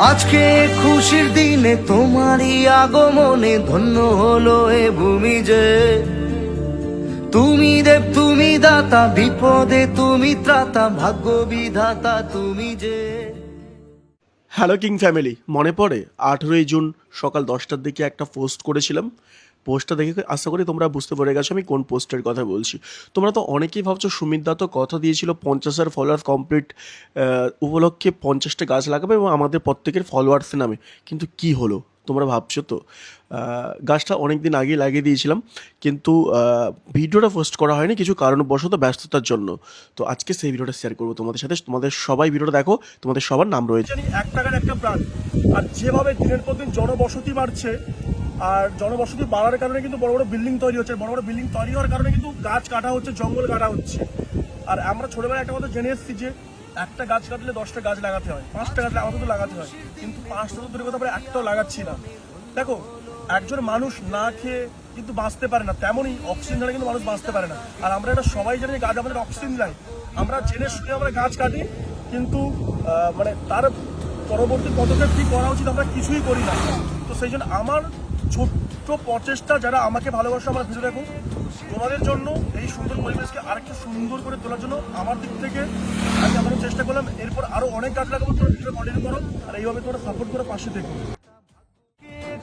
আজকে খুশির দিনে তোমারই আগমনে ধন্য হলো এ ভূমি যে। তুমি দেব, তুমি দাতা, বিপদে তুমি ত্রাতা, ভাগ্য বিধাতা তুমি যে। হ্যালো কিং ফ্যামিলি মনে পড়ে? আঠেরোই জুন সকাল দশটার দিকে একটা পোস্ট করেছিলাম। পোস্টটা দেখে আশা করি তোমরা বুঝতে পেরে গেছো আমি কোন পোস্টের কথা বলছি। তোমরা তো অনেকেই ভাবছ সুমিত দা তো কথা দিয়েছিল পঞ্চাশ হাজার ফলোয়ার কমপ্লিট উপলক্ষে পঞ্চাশটা গাছ লাগাবে এবং আমাদের প্রত্যেকের ফলোয়ার্সের নামে। কিন্তু কি হলো? তোমরা ভাবছ তো? গাছটা অনেক দিন আগেই লাগিয়ে দিয়েছিলাম, কিন্তু ভিডিওটা পোস্ট করা হয়নি কিছু কারণবশত ব্যস্ততার জন্য। তো আজকে সেই ভিডিওটা শেয়ার করব তোমাদের সাথে। তোমাদের সবাই ভিডিওটা দেখো, তোমাদের সবার নাম রয়েছে। এক টাকার একটা প্রাণ। আর যেভাবে দিনের পর দিন জনবসতি বাড়ছে আর জনবসতি বাড়ার কারণে কিন্তু বড় বড় বিল্ডিং তৈরি হচ্ছে, বড় বড় বিল্ডিং তৈরি হওয়ার কারণে কিন্তু গাছ কাটা হচ্ছে, জঙ্গল কাটা হচ্ছে। আর আমরা ছোটবেলায় একটা কথা জেনে এসেছি যে একটা গাছ কাটলে দশটা গাছ লাগাতে হয়, পাঁচটা গাছ অন্তত লাগাতে হয়, কিন্তু পাঁচটা তো দূরের কথা আমরা একটাও লাগাচ্ছি না। দেখো, একজন মানুষ না খেয়ে কিন্তু বাঁচতে পারে না, তেমনই অক্সিজেন ছাড়া কিন্তু মানুষ বাঁচতে পারে না। আর আমরা এটা সবাই জানি গাছ আমাদের অক্সিজেন দেয়। আমরা জেনে শুনে আমরা গাছ কাটি, কিন্তু মানে তার পরবর্তী পদক্ষেপ কি করা উচিত আমরা কিছুই করি না। তো সেই জন্য আমার ছোট্ট প্রচেষ্টা যারা আমাকে ভালোবাসো আমার ভিডিও দেখো। তোমাদের জন্য এই সুন্দর পরিবেশকে আরেকটু সুন্দর করে তোলার জন্য আমার দিক থেকে আমি আমাদের চেষ্টা করলাম। এরপর আরও অনেক গাছ লাগাবো তোমরা ভিডিও কন্টিনিউ করো আর এইভাবে তোমরা সাপোর্ট করে পাশে দেখো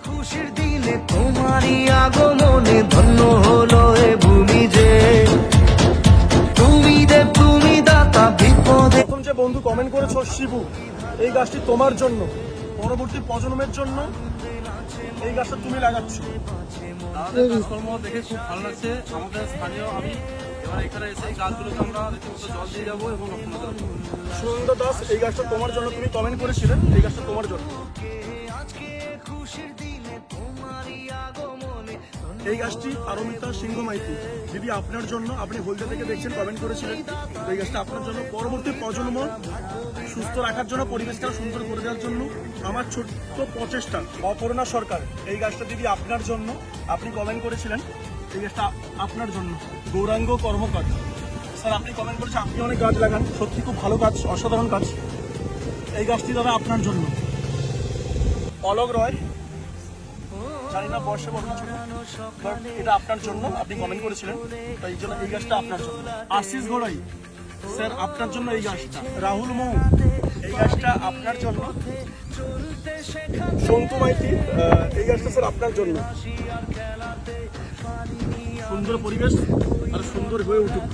খুশির দিনে তোমারই আগমনে ধন্য হলো এ ভূমি যে। তুমি দেব তুমি দাতা বিপদে প্রথম যে বন্ধু কমেন্ট করেছ শিবু এই গাছটি তোমার জন্য। পরবর্তী প্রজন্মের জন্য এই গাছটা তুমি লাগাচ্ছ। আমাদের কাজকর্ম দেখে খুব ভালো লাগছে। আমাদের স্থানীয় আমি এবার এখানে এসে এই গাছগুলোকে আমরা রীতিমতো জল দিয়ে যাব এবং রক্ষণ করব। সুন্দর দাস এই গাছটা তোমার জন্য তুমি কমেন্ট করেছিলে এই গাছটা তোমার জন্য। আজকে খুশির দিনে তোমারই আগমনে। এই গাছটি পারমিতা সিংহ মাইতি। দিদি আপনার জন্য আপনি হলদিয়া থেকে দেখছেন কমেন্ট করেছিলেন এই গাছটা আপনার জন্য পরবর্তী প্রজন্ম সুস্থ রাখার জন্য, পরিবেশকে আরও সুন্দর করে দেওয়ার জন্য আমার ছোট্ট প্রচেষ্টা, অপর্ণা সরকার। এই গাছটা দিদি আপনার জন্য আপনি কমেন্ট করেছিলেন, এই গাছটা আপনার জন্য। গৌরাঙ্গ কর্মকার। স্যার, আপনি কমেন্ট করেছেন, আপনি অনেক গাছ লাগান। সত্যি খুব ভালো কাজ অসাধারণ কাজ এই গাছটি দাদা আপনার জন্য। অলোক রয় জানি না এটা আপনার জন্য, আপনি কমেন্ট করেছিলেন, তাই এই জন্য এই গাছটা আপনার জন্য। আশিস স্যার, আপনার জন্য এই গাছটা। রাহুল মৌ, এই গাছটা আপনার জন্য। সন্তু মাইতি এই গাছটা, স্যার, আপনার জন্য। সুন্দর পরিবেশ আর সুন্দর হয়ে উঠুক।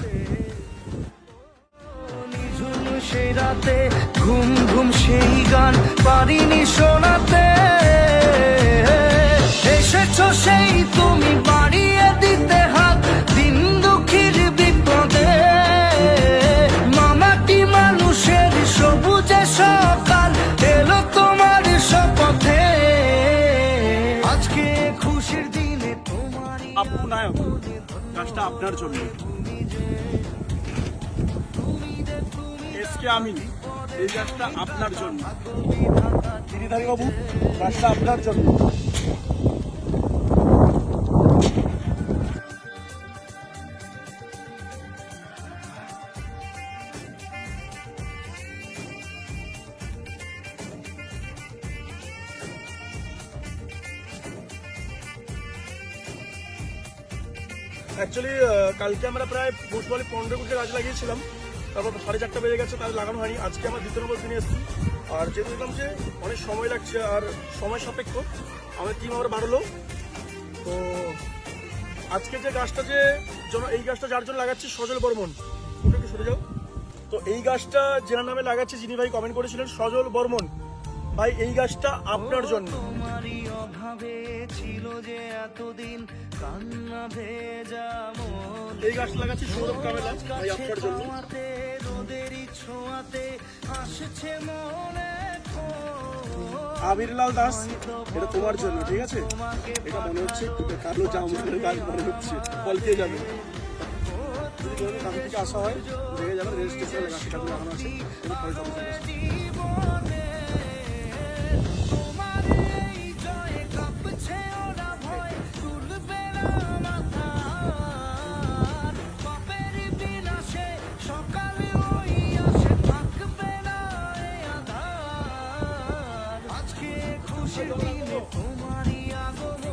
সেই রাতে, ঘুম ঘুম সেই গান পারিনি শোনাতে। সেই তুমি বাড়িয়ে দিতে হাত দিন দুঃখীর বিপদে। মামাটি মানুষের সবুজে সকাল এলো তোমার শপথে। আজকে খুশির দিনে তোমারই আপু নায়ক গাছটা আপনার জন্য। এসকে আমিন এই গাছটা আপনার জন্য। গিরিধারী বাবু গাছটা আপনার জন্য। অ্যাকচুয়ালি কালকে আমরা প্রায় পৌষ বলে পনেরো কোটি গাছ লাগিয়েছিলাম। তারপর সাড়ে চারটা বেজে গেছে তাহলে লাগানো হয়নি। আজকে আমরা দ্বিতীয় নম্বর দিনে এসেছি। আর যেহেতু দেখলাম যে অনেক সময় লাগছে আর সময় সাপেক্ষ, আমাদের টিম আবার বাড়লো। তো আজকে যে গাছটা যে জন এই গাছটা যার জন্য লাগাচ্ছি, সজল বর্মন। ওটা একটু সরে যাও। তো এই গাছটা যেনার নামে লাগাচ্ছি, যিনি ভাই কমেন্ট করেছিলেন, সজল বর্মন। ভাই, এই গাছটা আপনার জন্য। অভাবে যে এতদিন কান্না ভেজা মন। এই গাছ লাগাচ্ছি সৌরভ কামেলা ভাই আপনার জন্য। ছোঁয়াতে রোদেরই ছোঁয়াতে আসছে মনে আবিরলাল দাস এটা তোমার জন্য ঠিক আছে? এটা মনে হচ্ছে কালো জামুনের গাছ মনে হচ্ছে। ফল খেয়ে যাবে। যদি কোনো থেকে আসা হয় দেখে যাবে রেল স্টেশনে গাছটা লাগানো আছে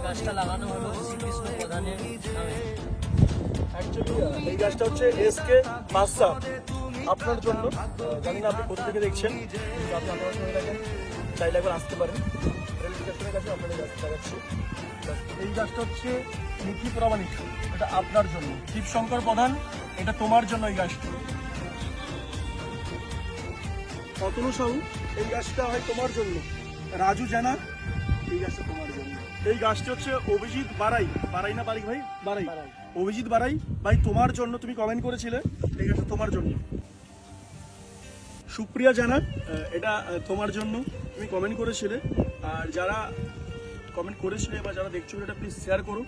গাছটা লাগানো হলো এই গাছটা হচ্ছে আপনার জন্য, জানি না আপনি থেকে দেখছেন চাইলে একবার আসতে পারেন। এই গাছটা হচ্ছে মিঠি প্রামাণিক এটা আপনার জন্য। শিবশঙ্কর প্রধান, এটা তোমার জন্য এই গাছটা। অতনু সাহু, এই গাছটা হয় তোমার জন্য। রাজু জানা এই তোমার জন্য। এই গাছটি হচ্ছে অভিজিৎ বারাই। বারাই না বারিক ভাই? বারাই। অভিজিৎ বারাই। ভাই, তোমার জন্য তুমি কমেন্ট করেছিলে, এই গাছটা তোমার জন্য। সুপ্রিয়া জানা এটা তোমার জন্য তুমি কমেন্ট করেছিলে। আর যারা কমেন্ট করেছিলে বা যারা দেখছ, এটা প্লিজ শেয়ার করো।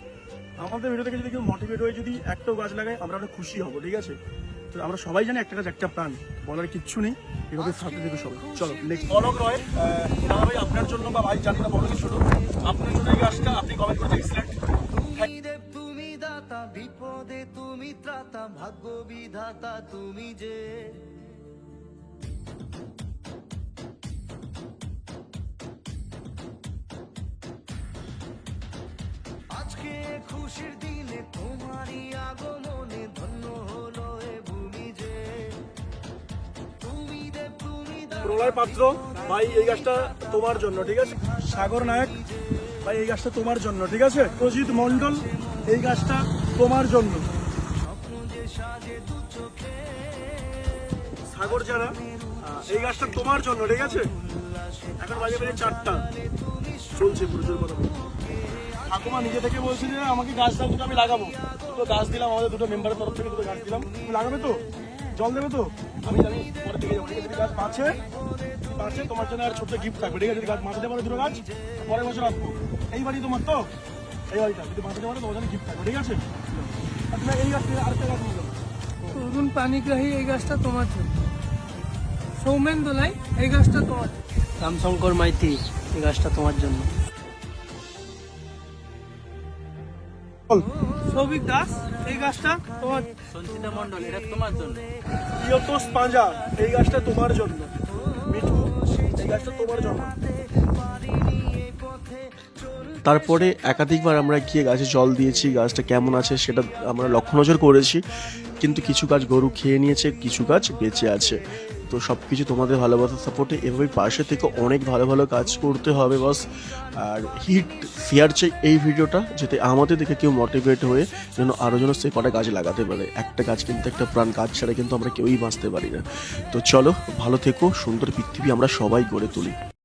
আমাদের ভিডিও থেকে যদি কেউ মোটিভেট হয়ে যদি একটাও গাছ লাগায়, আমরা খুশি হব, ঠিক আছে? তো আমরা সবাই জানি একটা গাছ একটা প্রাণ বলার কিচ্ছু নেই এভাবে সাথে থেকে সবাই। চলো নেক্সট অলক রয় ভাই আপনার জন্য বা ভাই জানি না বলো কিছু আপনার জন্য এই গাছটা আপনি কমেন্ট করেছেন এক্সিলেন্ট তুমি দাতা বিপদে তুমি ত্রাতা ভাগ্য বিধাতা তুমি যে। আজকে খুশির দিনে তোমারই আগমনে প্রলয় পাত্র, ভাই, এই গাছটা তোমার জন্য, ঠিক আছে? সাগর নায়ক, ভাই, এই গাছটা তোমার জন্য, ঠিক আছে? অজিত মন্ডল এই গাছটা তোমার জন্য। সাগর যারা এই গাছটা তোমার জন্য, ঠিক আছে? এখন বাজে বাজে চারটা। চলছে প্রচুর কথা ঠাকুমা নিজে থেকে বলছে যে, আমাকে গাছ দাও দুটো আমি লাগাবো। দুটো গাছ দিলাম, আমাদের দুটো মেম্বারের তরফ থেকে দুটো গাছ দিলাম। তুমি লাগাবে তো? জল দেবে তো? আমি জানি পরে থেকে যাব ঠিক আছে যদি গাছ বাঁচে বাঁচে তোমার জন্য আর ছোট্ট গিফট থাকবে ঠিক আছে? যদি গাছ বাঁচাতে পারে দুটো গাছ পরের বছর আসব। এই বাড়ি তোমার তো? এই বাড়িটা যদি বাঁচাতে পারে তোমার জন্য গিফট থাকবে ঠিক আছে? আর তুমি এই গাছ আরেকটা গাছ নিয়ে তরুণ পানিগ্রাহী এই গাছটা তোমার জন্য। সৌমেন দোলাই এই গাছটা তোমার রামশঙ্কর মাইতি এই গাছটা তোমার জন্য। সৌভিক দাস এই গাছটা তোমার সঞ্চিতা মন্ডল এটা তোমার জন্য। প্রিয়তোষ পাঁজা এই গাছটা তোমার জন্য। মিঠু এই গাছটা তোমার জন্য। তারপরে একাধিকবার আমরা গিয়ে গাছে জল দিয়েছি গাছটা কেমন আছে সেটা আমরা লক্ষ্য নজর করেছি। কিন্তু কিছু গাছ গরু খেয়ে নিয়েছে কিছু গাছ বেঁচে আছে। তো সব কিছু তোমাদের ভালোবাসার সাপোর্টে এভাবে পাশে থেকে অনেক ভালো ভালো কাজ করতে হবে বস আর হিট ফেয়ার চাই এই ভিডিওটা, যাতে আমাদের দেখে কেউ মোটিভেট হয়ে যেন আরও যেন সে কটা গাছ লাগাতে পারে। একটা গাছ কিন্তু একটা প্রাণ গাছ ছাড়া কিন্তু আমরা কেউই বাঁচতে পারি না। তো চলো, ভালো থেকো, সুন্দর পৃথিবী আমরা সবাই গড়ে তুলি।